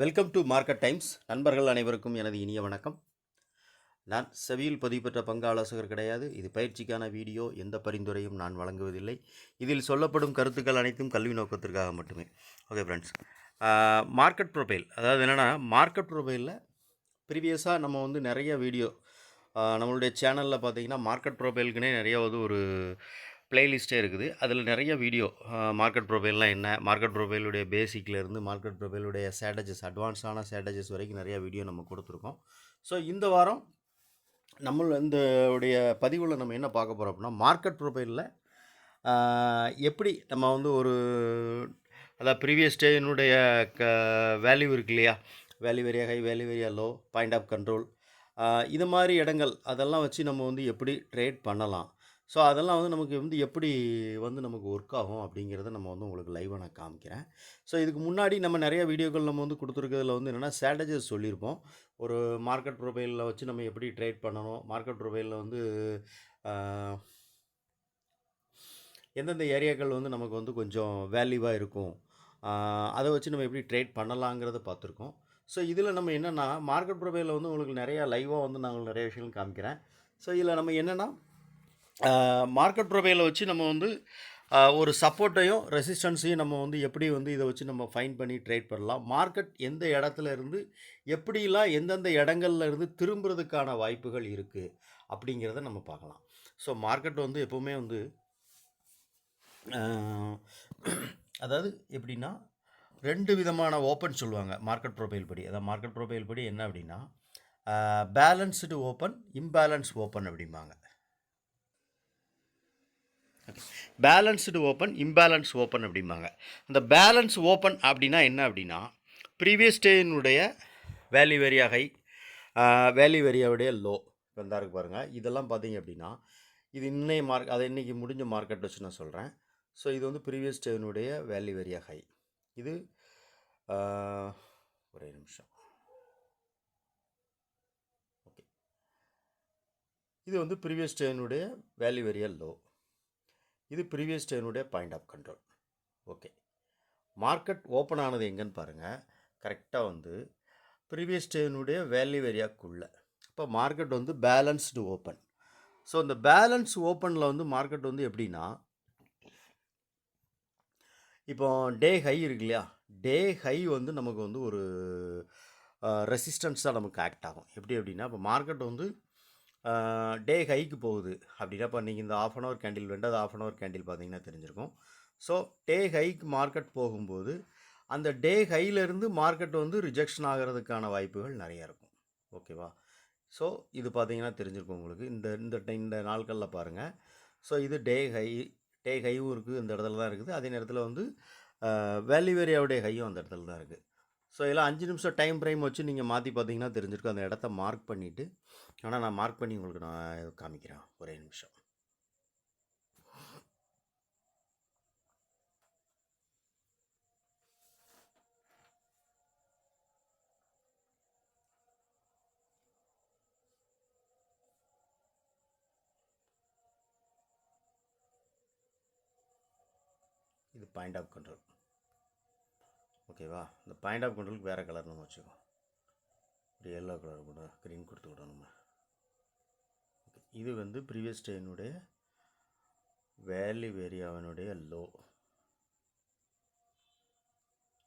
Welcome to market times. நண்பர்கள் அனைவருக்கும் எனது இனிய வணக்கம். நான் செவியில் பதிவு பெற்ற பங்கு ஆலோசகர் கிடையாது. இது பயிற்சிக்கான வீடியோ. எந்த பரிந்துரையும் நான் வழங்குவதில்லை. இதில் சொல்லப்படும் கருத்துக்கள் அனைத்தும் கல்வி நோக்கத்திற்காக மட்டுமே. ஓகே ஃப்ரெண்ட்ஸ் மார்க்கெட் ப்ரொஃபைல் அதாவது என்னென்னா மார்க்கெட் ப்ரொஃபைலில் ப்ரீவியஸாக நம்ம வந்து நிறைய வீடியோ நம்மளுடைய சேனலில் பார்த்தீங்கன்னா மார்க்கெட் ப்ரொஃபைலுக்குனே நிறைய வந்து ஒரு பிளேலிஸ்ட்டே இருக்குது. அதில் நிறைய வீடியோ மார்க்கெட் ப்ரொஃபைல்லாம் என்ன? மார்க்கெட் ப்ரொஃபைலுடைய பேசிக்லேருந்து மார்க்கெட் ப்ரொஃபைலுடைய ஸ்ட்ராட்டஜிஸ் அட்வான்ஸான ஸ்ட்ராட்டஜிஸ் வரைக்கும் நிறைய வீடியோ நம்ம கொடுத்துருக்கோம். ஸோ இந்த வாரம் நம்ம இந்த உடைய பதிவில் நம்ம என்ன பார்க்க போகிறோம் அப்படின்னா மார்க்கெட் ப்ரொஃபைலில் எப்படி நம்ம வந்து ஒரு அதாவது ப்ரீவியஸ் டேனுடைய க வேல்யூ இருக்கு இல்லையா? Value area high value area low point of control இது மாதிரி இடங்கள் அதெல்லாம் வச்சு நம்ம வந்து எப்படி ட்ரேட் பண்ணலாம்? ஸோ அதெல்லாம் வந்து நமக்கு வந்து எப்படி வந்து நமக்கு ஒர்க் ஆகும் அப்படிங்கிறத நம்ம வந்து உங்களுக்கு லைவாக நான் காமிக்கிறேன். ஸோ இதுக்கு முன்னாடி நம்ம நிறைய வீடியோக்கள் நம்ம வந்து கொடுத்துருக்கிறதுல வந்து என்னென்னா ஸ்ட்ராட்டஜிஸ் சொல்லியிருப்போம். ஒரு மார்க்கெட் ப்ரொஃபைலில் வச்சு நம்ம எப்படி ட்ரேட் பண்ணணும் மார்க்கெட் ப்ரொஃபைலில் வந்து எந்தெந்த ஏரியாக்கள் வந்து நமக்கு வந்து கொஞ்சம் வேல்யூவாக இருக்கும் அதை வச்சு நம்ம எப்படி ட்ரேட் பண்ணலாங்கிறத பார்த்துருக்கோம். ஸோ இதில் நம்ம என்னென்னா மார்க்கெட் ப்ரொஃபைலில் வந்து உங்களுக்கு நிறையா லைவாக வந்து நாங்கள் நிறைய விஷயங்கள் காமிக்கிறேன். ஸோ இதில் நம்ம என்னென்னா மார்க்கெட் ப்ரொஃபைலை வச்சு நம்ம வந்து ஒரு சப்போர்ட்டையும் ரெசிஸ்டன்ஸையும் நம்ம வந்து எப்படி வந்து இதை வச்சு நம்ம ஃபைன் பண்ணி ட்ரேட் பண்ணலாம். மார்க்கெட் எந்த இடத்துல இருந்து எப்படிலாம் எந்தெந்த இடங்கள்ல இருந்து திரும்புறதுக்கான வாய்ப்புகள் இருக்குது அப்படிங்கிறத நம்ம பார்க்கலாம். ஸோ மார்க்கெட் வந்து எப்போவுமே வந்து அதாவது எப்படின்னா ரெண்டு விதமான ஓப்பன் சொல்லுவாங்க மார்க்கெட் ப்ரொஃபைல் படி. அதாவது மார்க்கெட் ப்ரொஃபைல் படி என்ன அப்படின்னா பேலன்ஸ்டு ஓப்பன் இம்பேலன்ஸ் ஓப்பன் அப்படிம்பாங்க. பேலன்ஸ்டு ஓப்பன் இம்பேலன்ஸ் ஓப்பன் அப்படிம்பாங்க. அந்த பேலன்ஸ் ஓப்பன் அப்படின்னா என்ன அப்படின்னா ப்ரீவியஸ் டேனுடைய வேல்யூ வெரியா ஹை வேல்யூ வெரியாவுடைய லோ வந்தா இருக்கு பாருங்கள் இதெல்லாம் பார்த்தீங்க அப்படின்னா இது இன்னைய மார்க் அதை இன்றைக்கி முடிஞ்ச மார்க்கெட் வச்சு நான் சொல்கிறேன் ஸோ இது வந்து ப்ரீவியஸ் டேனுடைய வேல்யூ வெரியா ஹை இது ஒரே நிமிஷம். ஓகே இது வந்து ப்ரீவியஸ் டேனுடைய வேல்யூ வெரியா லோ இது previous டேனுடைய point of control okay market open ஆனது எங்கன்னு பாருங்கள் கரெக்டாக வந்து ப்ரீவியஸ் டேனுடைய வேல்யூ ஏரியாக்குள்ளே இப்போ மார்க்கெட் வந்து பேலன்ஸ்டு ஓப்பன் ஸோ இந்த பேலன்ஸ் ஓப்பனில் வந்து மார்க்கெட் வந்து எப்படின்னா இப்போ டே ஹை இருக்கு இல்லையா? டே ஹை வந்து நமக்கு வந்து ஒரு ரெசிஸ்டன்ஸாக நமக்கு ஆக்ட் ஆகும். எப்படி அப்படின்னா இப்போ மார்க்கெட் வந்து டே ஹைக்கு போகுது. அப்படின்னா இப்போ நீங்கள் இந்த ஆஃப் அன் ஹவர் கேண்டில் ரெண்டாவது ஆஃப் அன் ஹவர் கேண்டில் பார்த்தீங்கன்னா தெரிஞ்சிருக்கும். ஸோ டே ஹைக்கு மார்க்கெட் போகும்போது அந்த டே ஹையிலேருந்து மார்க்கெட் வந்து ரிஜெக்ஷன் ஆகிறதுக்கான வாய்ப்புகள் நிறைய இருக்கும். ஓகேவா? ஸோ இது பார்த்தீங்கன்னா தெரிஞ்சிருக்கும் உங்களுக்கு. இந்த இந்த இந்த நாட்களில் பாருங்கள் ஸோ இது டே ஹை டே ஹையும் இருக்குது. இந்த இடத்துல தான் இருக்குது. அதே நேரத்தில் வந்து வேல்யூ வேரியாவுடைய ஹையும் அந்த இடத்துல தான் இருக்குது. ஸோ இதெல்லாம் அஞ்சு நிமிஷம் டைம் ஃப்ரேம் வச்சு நீங்கள் மாற்றி பார்த்தீங்கன்னா தெரிஞ்சிருக்கும். அந்த இடத்த மார்க் பண்ணிவிட்டு ஆனால் நான் மார்க் பண்ணி உங்களுக்கு நான் காமிக்கிறேன். ஒரே நிமிஷம். இது பாயிண்ட் ஆஃப் கண்ட்ரோல் ஓகேவா? இந்த பாயிண்ட் ஆஃப் கண்ட்ரோலுக்கு வேறு கலர் நம்ம வச்சுக்கோம். ஒரு எல்லோ கலர் கூட க்ரீன் கொடுத்து விடணும் நம்ம. இது வந்து ப்ரீவியஸ் டேனுடைய வேல்யூ ஏரியாவினுடைய லோ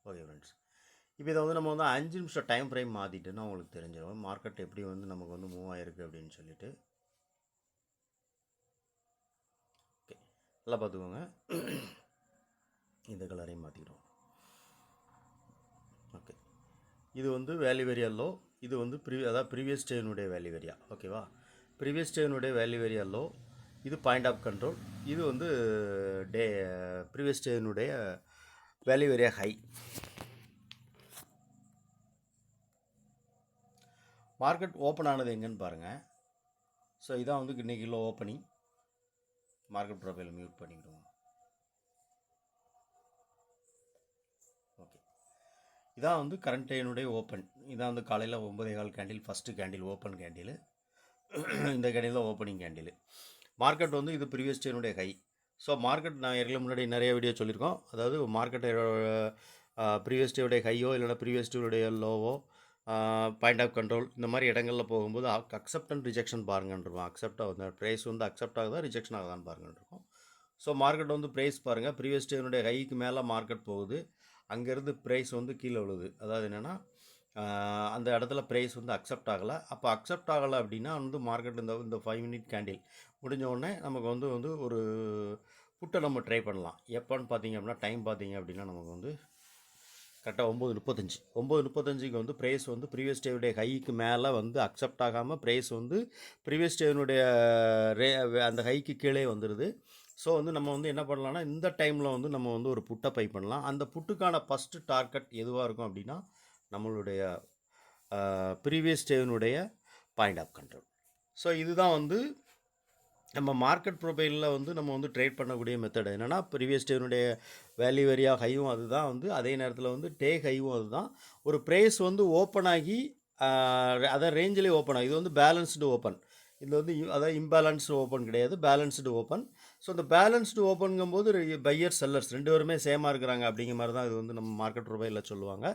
ஓகே ஃப்ரெண்ட்ஸ் இப்போ இதை வந்து நம்ம வந்து அஞ்சு நிமிஷம் டைம் ஃப்ரேம் மாற்றிட்டுன்னா உங்களுக்கு தெரிஞ்சிடும். மார்க்கெட் எப்படி வந்து நமக்கு வந்து மூவ் ஆயிருக்கு அப்படின்னு சொல்லிட்டு. ஓகே நல்லா பார்த்துக்கோங்க. இந்த கலரையும் மாற்றிக்கிடுவோம் ஓகே இது வந்து வேல்யூ வெரியா லோ இது வந்து ப்ரீ அதாவது ப்ரீவியஸ் டேனுடைய வேல்யூ வெரியா ஓகேவா ப்ரீவியஸ் டேனுடைய வேல்யூ வெரியா லோ இது பாயிண்ட் ஆஃப் கண்ட்ரோல் இது வந்து டே ப்ரீவியஸ் டேனுடைய வேல்யூ வேரியா ஹை மார்க்கெட் ஓப்பன் ஆனது எங்கன்னு பாருங்கள் ஸோ இதான் வந்து இன்றைக்கி low opening market profile mute பண்ணிக்கிடுவோம். இதான் வந்து கரண்ட் டைனுடைய ஓப்பன் இதான் வந்து காலையில் ஒம்பதே கால் candle first candle open candle இந்த கேண்டில் தான் ஓப்பனிங் கேண்டில் மார்க்கெட் வந்து இது ப்ரீவியஸ் டேனுடைய ஹை ஸோ மார்க்கெட் நான் ஏற்கனவே முன்னாடி நிறைய வீடியோ சொல்லியிருக்கோம். அதாவது மார்க்கெட்டை ப்ரீவியஸ் டேவுடைய ஹையோ இல்லைனா ப்ரீவியஸ் டேவுடைய லோவோ பாயிண்ட் ஆஃப் கண்ட்ரோல் இந்த மாதிரி இடங்களில் போகும்போது அக்செப்ட் அண்ட் ரிஜெக்ஷன் பாருங்கன்றோம் அக்செப்ட் ஆகுது? ப்ரைஸ் வந்து அக்செப்ட் ஆகுதா? ரிஜெக்ஷன் ஆகுதான்னு பாருங்கன்றோம் ஸோ மார்க்கெட் வந்து ப்ரைஸ் பாருங்கள் ப்ரீவியஸ் டேனுடைய ஹைக்கு மேலே மார்க்கெட் போகுது. அங்கேருந்து ப்ரைஸ் வந்து கீழே விழுது. அதாவது என்னென்னா அந்த இடத்துல ப்ரைஸ் வந்து அக்செப்ட் ஆகலை. அப்போ அக்செப்ட் ஆகலை அப்படின்னா வந்து மார்க்கெட் இந்த இந்த ஃபைவ் மினிட் கேண்டில் முடிஞ்ச உடனே நமக்கு வந்து வந்து ஒரு புட்டை நம்ம ட்ரை பண்ணலாம். எப்போன்னு பார்த்தீங்க அப்படின்னா டைம் பார்த்தீங்க அப்படின்னா நமக்கு வந்து கரெக்டாக ஒம்பது முப்பத்தஞ்சு. ஒம்பது முப்பத்தஞ்சுக்கு வந்து ப்ரைஸ் வந்து ப்ரீவியஸ் டேவுடைய ஹைக்கு மேலே வந்து அக்செப்ட் ஆகாமல் ப்ரைஸ் வந்து ப்ரீவியஸ் டேவினுடைய ரே அந்த ஹைக்கு கீழே வந்துடுது ஸோ வந்து நம்ம வந்து என்ன பண்ணலாம்னா இந்த டைமில் வந்து நம்ம வந்து ஒரு புட்டை பை பண்ணலாம். அந்த புட்டுக்கான ஃபஸ்ட்டு டார்கெட் எதுவாக இருக்கும் அப்படின்னா நம்மளுடைய ப்ரீவியஸ் டேவினுடைய பாயிண்ட் ஆஃப் கண்ட்ரோல் ஸோ இதுதான் வந்து நம்ம மார்க்கெட் ப்ரொஃபைலில் வந்து நம்ம வந்து ட்ரேட் பண்ணக்கூடிய மெத்தட் என்னென்னா ப்ரீவியஸ் டேனுடைய வேல்யூ வரியா ஹையும் அதுதான் வந்து அதே நேரத்தில் வந்து டே ஹையும் அதுதான். ஒரு ப்ரைஸ் வந்து ஓப்பன் ஆகி அதான் ரேஞ்சிலே ஓப்பன் ஆகும். இது வந்து பேலன்ஸ்டு ஓப்பன் இதில் வந்து அதான் அதாவது இம்பேலன்ஸ்டு ஓப்பன் கிடையாது. பேலன்ஸ்டு ஓப்பன் ஸோ இந்த பேலன்ஸ்டு ஓப்பனுங்கும்போது பையர் செல்லர்ஸ் ரெண்டு பேருமே சேமாக இருக்கிறாங்க அப்படிங்கிற மாதிரி தான் இது வந்து நம்ம மார்க்கெட் ரூபாயில் சொல்லுவாங்க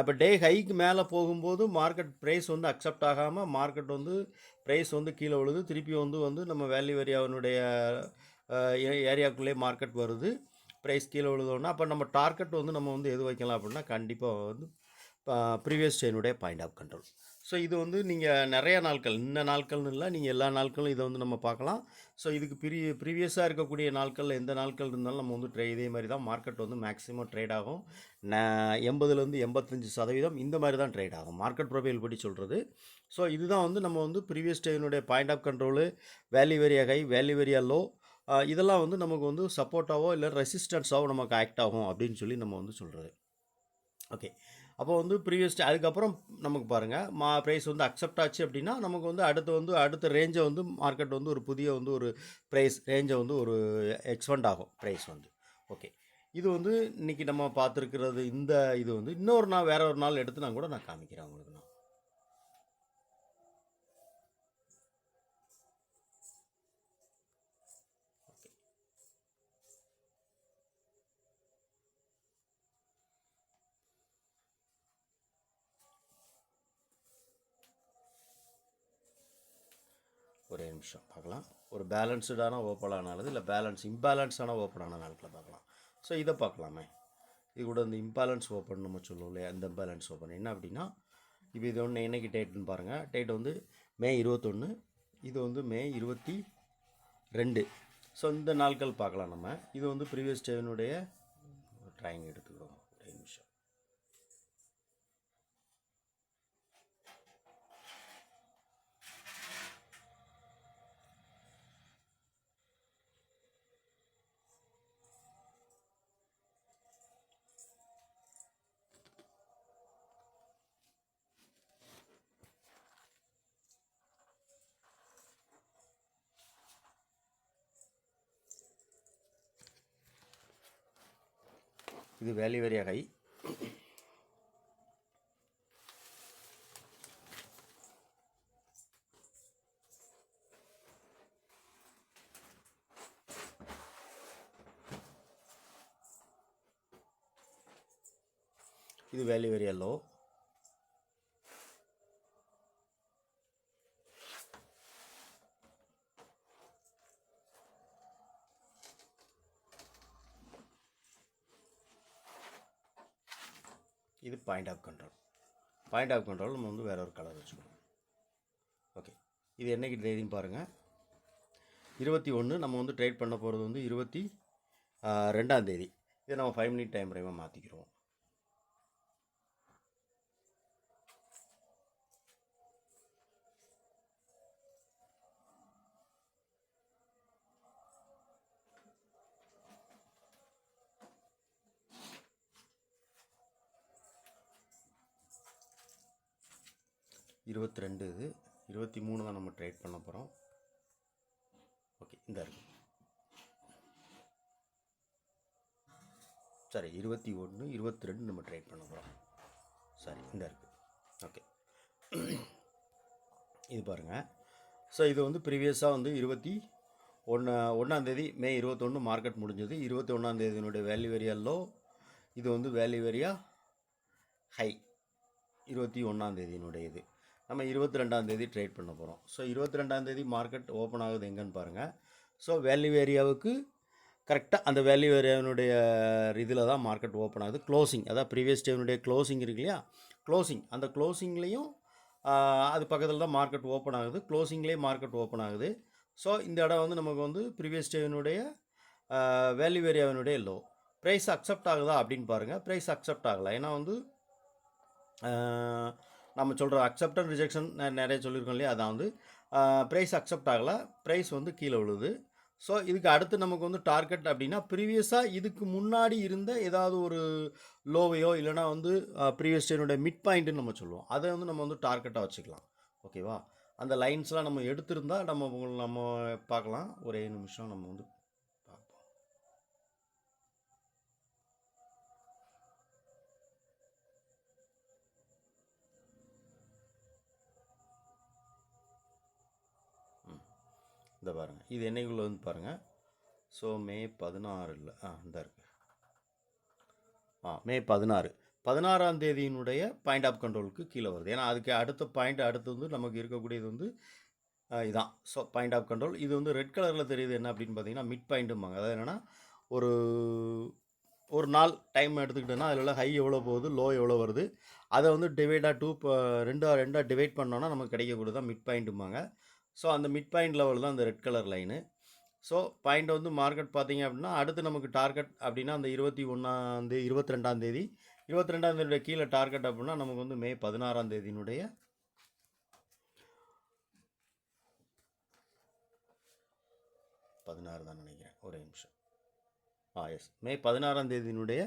இப்போ டே ஹைக்கு மேலே போகும்போது மார்க்கெட் ப்ரைஸ் வந்து அக்செப்ட் ஆகாமல் மார்க்கெட் வந்து ப்ரைஸ் வந்து கீழே விழுது திருப்பி வந்து வந்து நம்ம வேல்யூ ஏரியாவினுடைய ஏரியாவுக்குள்ளே மார்க்கெட் வருது ப்ரைஸ் கீழே விழுதோன்னா அப்போ நம்ம டார்கெட் வந்து நம்ம வந்து எது வைக்கலாம் அப்படின்னா கண்டிப்பாக வந்து ப்ரீவியஸ் செயினுடைய பாயிண்ட் ஆஃப் கண்ட்ரோல் ஸோ இது வந்து நீங்கள் நிறைய நாட்கள் இந்த நாட்கள்னு இல்லை நீங்கள் எல்லா நாட்களும் இதை வந்து நம்ம பார்க்கலாம். ஸோ இதுக்கு ப்ரீ ப்ரீவியஸாக இருக்கக்கூடிய நாட்களில் எந்த நாட்கள் இருந்தாலும் நம்ம வந்து ட்ரே இதே மாதிரி தான் மார்க்கெட் வந்து மேக்ஸிமம் ட்ரேட் ஆகும். ந- எண்பதுலேருந்து எண்பத்தஞ்சு சதவீதம் இந்த மாதிரி தான் ட்ரேட் ஆகும். மார்க்கெட் ப்ரொஃபைல் படி சொல்கிறது ஸோ இதுதான் வந்து நம்ம வந்து previous டேனுடைய point of control value area high value area low இதெல்லாம் வந்து நமக்கு வந்து சப்போர்ட்டாவோ இல்லை ரெசிஸ்டன்ஸாவோ நமக்கு ஆக்ட் ஆகும் அப்படின்னு சொல்லி நம்ம வந்து சொல்கிறது ஓகே அப்போ வந்து ப்ரீவியஸ் அதுக்கப்புறம் நமக்கு பாருங்கள் மா ப்ரைஸ் வந்து அக்செப்ட் ஆச்சு அப்படின்னா நமக்கு வந்து அடுத்து வந்து அடுத்த ரேஞ்சை வந்து மார்க்கெட் வந்து ஒரு புதிய வந்து ஒரு ப்ரைஸ் ரேஞ்சை வந்து ஒரு எக்ஸ்பெண்ட் ஆகும் ப்ரைஸ் வந்து. ஓகே இது வந்து இன்றைக்கி நம்ம பார்த்துருக்கிறது இந்த இது வந்து இன்னொரு நாள் வேற ஒரு நாள் எடுத்து நான் கூட நான் காமிக்கிறேன் உங்களுக்கு நான். ஒரே நிமிஷம் பார்க்கலாம். ஒரு பேலன்ஸ்டான ஓப்பன் ஆனாலும் இல்லை பேலன்ஸ் இம்பேலன்ஸான ஓப்பன் ஆன நாட்களை பார்க்கலாம். ஸோ இதை பார்க்கலாமே. இது கூட இந்த இம்பேலன்ஸ் ஓப்பன் நம்ம சொல்லுவோம் இல்லையா? இந்த இம்பேலன்ஸ் ஓப்பன் என்ன அப்படின்னா இப்போ இது ஒன்று என்றைக்கு டேட்டுன்னு பாருங்கள் டேட் வந்து மே இருபத்தொன்று இது வந்து மே இருபத்தி ரெண்டு. ஸோ இந்த நாட்கள் பார்க்கலாம் நம்ம. இது வந்து ப்ரீவியஸ் டேவினுடைய ட்ராயிங் எடுத்துக்கிறோம் ஒரே நிமிஷம் இது வேல்யூ வெரியா ஹை இது வேல்யூ வெரியா லோ இது point of control point of control நம்ம வந்து வேற ஒரு கலர் வச்சுக்கணும். ஓகே இது என்னைக்கு தேதின்னு பாருங்கள் இருபத்தி ஒன்று நம்ம வந்து ட்ரேட் பண்ண போகிறது வந்து இருபத்தி ரெண்டாந்தேதி ரெண்டாம் தேதி. இதை நம்ம ஃபைவ் மினிட் டைம் ஃப்ரேமாக மாற்றிக்கிறோம் இருபத்தி ரெண்டு இது இருபத்தி மூணு தான் நம்ம ட்ரேட் பண்ண போகிறோம் ஓகே இந்த இருக்குது சரி இருபத்தி ஒன்று இருபத்தி ரெண்டு நம்ம ட்ரேட் பண்ண போகிறோம் சரி இந்த இருக்குது ஓகே இது பாருங்கள் ஸோ இது வந்து ப்ரீவியஸாக வந்து இருபத்தி ஒன்று ஒன்றாந்தேதி மே இருபத்தொன்று மார்க்கெட் முடிஞ்சது. இருபத்தி ஒன்றாந்தேதியினுடைய வேல்யூ வேரியா லோ இது வந்து வேல்யூ வேரியா ஹை இருபத்தி ஒன்றாந்தேதியினுடைய இது நம்ம இருபத்தி ரெண்டாந்தேதி ட்ரேட் பண்ண போகிறோம் ஸோ இருபத்தி ரெண்டாந்தேதி மார்க்கெட் ஓப்பன் ஆகுது எங்கன்னு பாருங்கள் ஸோ வேல்யூ ஏரியாவுக்கு கரெக்டாக அந்த வேல்யூ ஏரியாவினுடைய இதில் தான் மார்க்கெட் ஓப்பன் ஆகுது. க்ளோசிங் அதாவது ப்ரீவியஸ் டேனுடைய க்ளோசிங் இருக்கு இல்லையா? க்ளோசிங் அந்த க்ளோசிங்லேயும் அது பக்கத்தில் தான் மார்க்கெட் ஓப்பன் ஆகுது. க்ளோசிங்லேயே மார்க்கெட் ஓப்பன் ஆகுது. ஸோ இந்த இடம் வந்து நமக்கு வந்து ப்ரீவியஸ் டேவினுடைய வேல்யூ ஏரியாவினுடைய லோ ப்ரைஸ் அக்செப்ட் ஆகுதா அப்படின்னு பாருங்கள் ப்ரைஸ் அக்செப்ட் ஆகலை. ஏன்னா வந்து நம்ம சொல்கிற அக்செப்ட் அண்ட் ரிஜெக்ஷன் நிறைய சொல்லியிருக்கோம் இல்லையா? அதான் வந்து ப்ரைஸ் அக்செப்ட் ஆகலை. ப்ரைஸ் வந்து கீழே விழுது. ஸோ இதுக்கு அடுத்து நமக்கு வந்து டார்கெட் அப்படின்னா ப்ரீவியஸாக இதுக்கு முன்னாடி இருந்த ஏதாவது ஒரு லோவையோ இல்லைனா வந்து ப்ரீவியஸ் டேனுடைய மிட் பாயிண்ட்டுன்னு நம்ம சொல்லுவோம். அதை வந்து நம்ம வந்து டார்கெட்டாக வச்சுக்கலாம். ஓகேவா அந்த லைன்ஸ்லாம் நம்ம எடுத்திருந்தால் நம்ம நம்ம பார்க்கலாம். ஒரே நிமிஷம் நம்ம வந்து இந்த பாருங்கள் இது என்னைக்குள்ள வந்து பாருங்கள் ஸோ மே பதினாறு இல்லை ஆ இந்த இருக்குது ஆ மே பதினாறு. பதினாறாம் தேதியினுடைய பாயிண்ட் ஆஃப் கண்ட்ரோலுக்கு கீழே வருது. ஏன்னா அதுக்கு அடுத்த பாயிண்ட் அடுத்து வந்து நமக்கு இருக்கக்கூடியது வந்து இதான். ஸோ பாயிண்ட் ஆஃப் கண்ட்ரோல் இது வந்து ரெட் கலரில் தெரியுது என்ன அப்படின்னு பார்த்தீங்கன்னா மிட் பாயிண்ட்டும்பாங்க அதாவது என்னென்னா ஒரு ஒரு நாள் டைம் எடுத்துக்கிட்டோன்னா அதில் ஹை எவ்வளோ போகுது லோ எவ்வளோ வருது. அதை வந்து டிவைடாக டூ ரெண்டாக ரெண்டாக டிவைட் பண்ணோன்னா நமக்கு கிடைக்கக்கூடியது தான் மிட் பாயிண்ட்டும்பாங்க ஸோ அந்த மிட் பாயிண்ட் லெவல் தான் அந்த red colour line so point வந்து மார்க்கெட் பார்த்தீங்க அப்படின்னா அடுத்து நமக்கு டார்கெட் அப்படின்னா அந்த இருபத்தி ஒன்றாந்தேதி இருபத்தி ரெண்டாந்தேதி இருபத்தி ரெண்டாந்தேதியோட கீழே டார்கெட் அப்படின்னா நமக்கு வந்து மே பதினாறாம் தேதியினுடைய பதினாறு தான் நினைக்கிறேன். ஒரே நிமிஷம். ஆ எஸ் மே பதினாறாம் தேதியினுடைய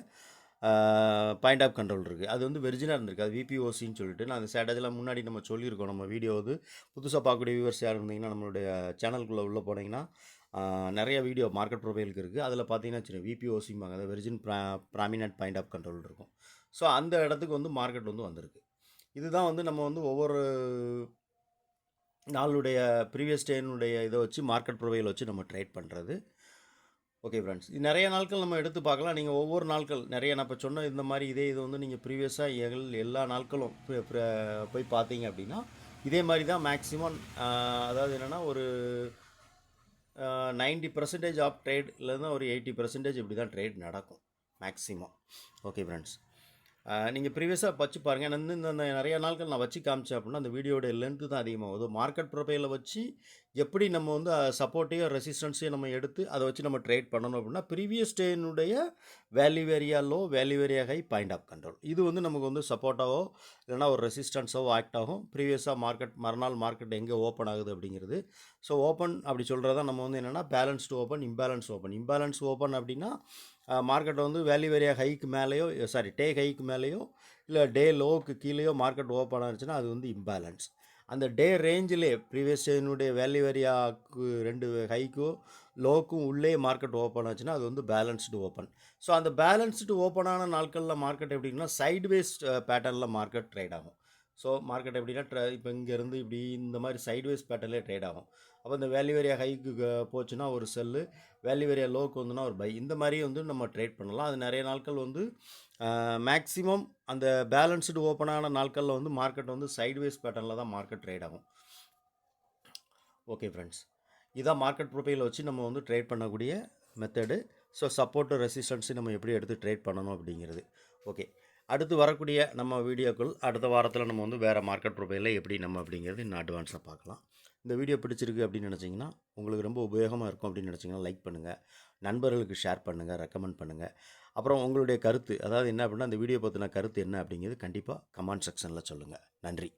பாயிண்ட் ஆஃப் கண்ட்ரோல் இருக்குது அது வந்து வெர்ஜினாக இருந்திருக்கு. அது விபிஓசின்னு சொல்லிட்டு நான் அந்த ஸ்ட்ராட்டஜிலாம் முன்னாடி நம்ம சொல்லியிருக்கோம். நம்ம வீடியோ வந்து புதுசாக பார்க்கக்கூடிய வியூவர்ஸ் யார் இருந்தீங்கன்னா நம்மளுடைய சேனலுக்குள்ளே உள்ளே போனீங்கன்னா நிறைய வீடியோ மார்க்கெட் ப்ரொஃபைலுக்கு இருக்குது அதில் பார்த்தீங்கன்னா வச்சுருங்க விபிஓசிம்பாங்க அது வெர்ஜின் ப்ரா ப்ராமினன்ட் பாயிண்ட் ஆஃப் கண்ட்ரோல் இருக்கும். ஸோ அந்த இடத்துக்கு வந்து மார்க்கெட் வந்து வந்திருக்கு. இதுதான் வந்து நம்ம வந்து ஒவ்வொரு நாளுடைய ப்ரீவியஸ் டேனுடைய இதை வச்சு மார்க்கெட் ப்ரொஃபைல் வச்சு நம்ம ட்ரேட் பண்ணுறது ஓகே ஃப்ரெண்ட்ஸ் இது நிறைய நாட்கள் நம்ம எடுத்து பார்க்கலாம். நீங்கள் ஒவ்வொரு நாட்கள் நிறைய நான் இப்போ சொன்ன இந்த மாதிரி இதே இது வந்து நீங்கள் ப்ரீவியஸாக எல் எல்லா நாட்களும் போய் பார்த்தீங்க அப்படின்னா இதே மாதிரி தான் மேக்ஸிமம் அதாவது என்னென்னா ஒரு நைன்டி பர்சன்டேஜ் ஆஃப் ட்ரேட்லேருந்து ஒரு எயிட்டி பர்சன்டேஜ் இப்படி தான் ட்ரேட் நடக்கும் மேக்ஸிமம் ஓகே ஃப்ரெண்ட்ஸ் நீங்கள் ப்ரீவியஸாக வச்சு பாருங்கள் நான் இந்த இந்த நிறைய நாட்கள் நான் வச்சு காமிச்சேன் அப்படின்னா அந்த வீடியோட லென்த்து தான் அதிகமாகுது மார்க்கெட் ப்ரொஃபைலை வச்சு எப்படி நம்ம வந்து சப்போர்ட்டையும் ரெசிஸ்டன்ஸையும் நம்ம எடுத்து அதை வச்சு நம்ம ட்ரேட் பண்ணணும் அப்படின்னா previous டேனுடைய value area low value area high point of control இது வந்து நமக்கு வந்து சப்போர்ட்டாவோ இல்லைனா ஒரு ரெசிஸ்டன்ஸாவோ ஆக்ட் ஆகும் ப்ரீவியஸாக மார்க்கெட் மறுநாள் மார்க்கெட் எங்கே ஓப்பன் ஆகுது அப்படிங்கிறது. ஸோ ஓப்பன் அப்படி சொல்கிறதா நம்ம வந்து என்னென்னா balanced open imbalance open imbalance open அப்படின்னா மார்க்கெட் வந்து வேல்யூ வேரியா ஹைக்கு மேலேயோ சாரி டே ஹைக்கு மேலேயோ இல்லை டே லோவுக்கு கீழேயோ மார்க்கெட் ஓப்பன் ஆச்சுன்னா அது வந்து இம்பேலன்ஸ். அந்த டே ரேஞ்சிலே ப்ரீவியஸ் டேனுடைய வேல்யூ வேரியாவுக்கு ரெண்டு ஹைக்கும் லோக்கும் உள்ளே மார்க்கெட் ஓப்பன் ஆச்சுன்னா அது வந்து பேலன்ஸ்டு ஓப்பன். ஸோ அந்த பேலன்ஸ்டு ஓப்பனான நாட்களில் மார்க்கெட் எப்படின்னா சைட்வேஸ் பேட்டர்னில் மார்க்கெட் ட்ரேட் ஆகும். ஸோ மார்க்கெட் எப்படின்னா ட்ர இப்போ இங்கேருந்து இப்படி இந்த மாதிரி சைட்வேஸ் பேட்டர்லே ட்ரேட் ஆகும். அப்போ இந்த வேல்யூ ஏரியா ஹைக்கு போச்சுன்னா ஒரு செல்லு வேல்யூ ஏரியா லோக்கு வந்துன்னா ஒரு பை இந்த மாதிரி வந்து நம்ம ட்ரேட் பண்ணலாம். அது நிறைய நாட்கள் வந்து மேக்ஸிமம் அந்த பேலன்ஸ்டு ஓப்பனான நாட்களில் வந்து மார்க்கெட் வந்து சைட்வேஸ் பேட்டர்னில் தான் மார்க்கெட் ட்ரேட் ஆகும். ஓகே ஃப்ரெண்ட்ஸ் இதான் மார்க்கெட் ப்ரொஃபைலை வச்சு நம்ம வந்து ட்ரேட் பண்ணக்கூடிய மெத்தடு ஸோ சப்போர்ட்டு ரெசிஸ்டன்ஸு நம்ம எப்படி எடுத்து ட்ரேட் பண்ணணும் அப்படிங்கிறது. ஓகே அடுத்து வரக்கூடிய நம்ம வீடியோக்கள் அடுத்த வாரத்தில் நம்ம வந்து வேறு மார்க்கெட் ப்ரொஃபைலில் எப்படி நம்ம அப்படிங்கிறது இன்னும் அட்வான்ஸாக பார்க்கலாம். இந்த வீடியோ பிடிச்சிருக்கு அப்படின்னு நினச்சிங்கன்னா உங்களுக்கு ரொம்ப உபயோகமாக இருக்கும் அப்படின்னு நினச்சிங்கன்னா லைக் பண்ணுங்கள் நண்பர்களுக்கு ஷேர் பண்ணுங்கள் ரெக்கமெண்ட் பண்ணுங்கள் அப்புறம் உங்களுடைய கருத்து அதாவது என்ன அப்படின்னா அந்த வீடியோ பற்றின கருத்து என்ன அப்படிங்கிறது கண்டிப்பாக கமெண்ட் செக்ஷனில் சொல்லுங்கள் நன்றி.